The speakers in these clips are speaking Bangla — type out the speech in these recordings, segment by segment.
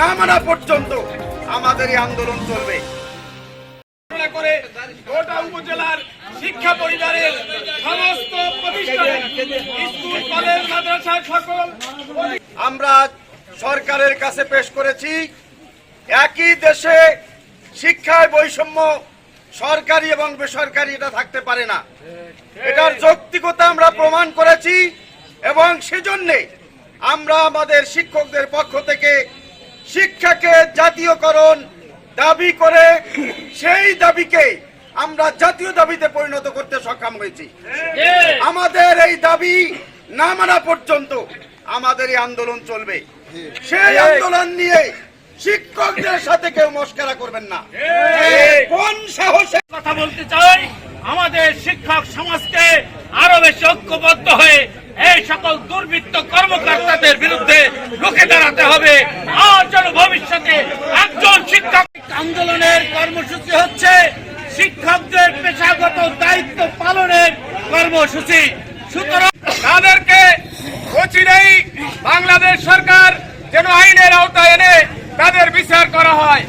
না মানা পর্যন্ত আমাদের এই আন্দোলন চলবে। সমস্ত আমরা সরকারের কাছে পেশ করেছি, একই দেশে শিক্ষায় বৈষম্য সরকারি এবং বেসরকারি এটা থাকতে পারে না। এটার যৌক্তিকতা আমরা প্রমাণ করেছি এবং সেজন্যে আমরা আমাদের শিক্ষকদের পক্ষ থেকে শিক্ষাকে জাতীয়করণ দাবি করে সেই দাবিকে আমরা জাতীয় দাবিতে পরিণত করতে সক্ষম হয়েছি। আমাদের এই দাবি না মানা পর্যন্ত আমাদের এই আন্দোলন চলবে। সেই আন্দোলন নিয়ে শিক্ষকদের সাথে কেউ মস্করা করবেন না। কোন সাহসে কথা বলতে চাই, আমাদের শিক্ষক সমাজকে আরও বেশি ঐক্যবদ্ধ হয়ে এই সকল দুর্বৃত্ত কর্মকর্তাদের বিরুদ্ধে রুখে যেন একজন শিক্ষক। আন্দোলনের কর্মসূচি হচ্ছে শিক্ষকদের পেশাগত দায়িত্ব পালনের কর্মসূচি। সুতরাং তাদেরকে অচিরেই বাংলাদেশ সরকার যেন আইনের আওতায় এনে তাদের বিচার করা হয়।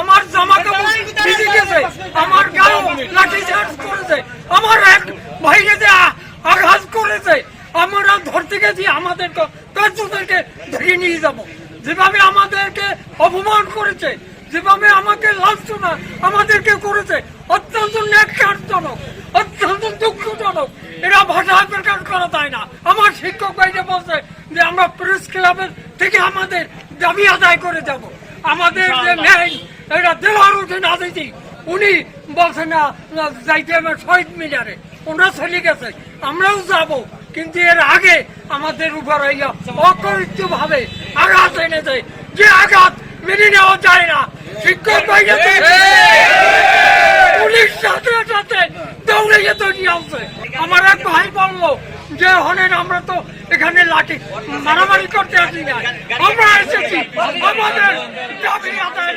আমার জামা কাপড় ভিজে গেছে আমার গায়ে লাঠি চার্জ করেছে, আমার এক ভাইকে যে আঘাত করেছে, আমরা ধরতে গেছি আমাদের আমাদেরকে তাদেরকে ধরে নিয়ে যাব। যেভাবে আমাদেরকে অপমান করেছে যেভাবে আমাকে লাঞ্ছনা আমাদেরকে করেছে অত্যন্ত ন্যাক্কারজনক অত্যন্ত দুঃখজনক। এরা ভাষা প্রকাশ করা যায় না। আমার শিক্ষক ভাইরা বলছে যে আমরা প্রেস ক্লাবের থেকে আমাদের দাবি আদায় করে যাব। আমাদের যে ন্যায় এটা দেওয়ার উঠে না দিতি উনি বলছে না না, যাইতে আমার শহীদ মিনারে। ওনারা চলে গেছে। আমরাও যাব। কিন্তু এর আগে আমাদের উপর অকরিত ভাবে আঘাত এনেছে যে আঘাত মেনে নেওয়া যায় না। শিক্ষক ভাইয়া পুলিশ সাথে সাথে দৌড়ে যেত নিয়ে আসছে আমার এক ভাই বলল যে হনেন আমরা তো এখানে লাঠি মারামারি করতে আসি না আমরা এসেছি। আমাদের দাবি আদায়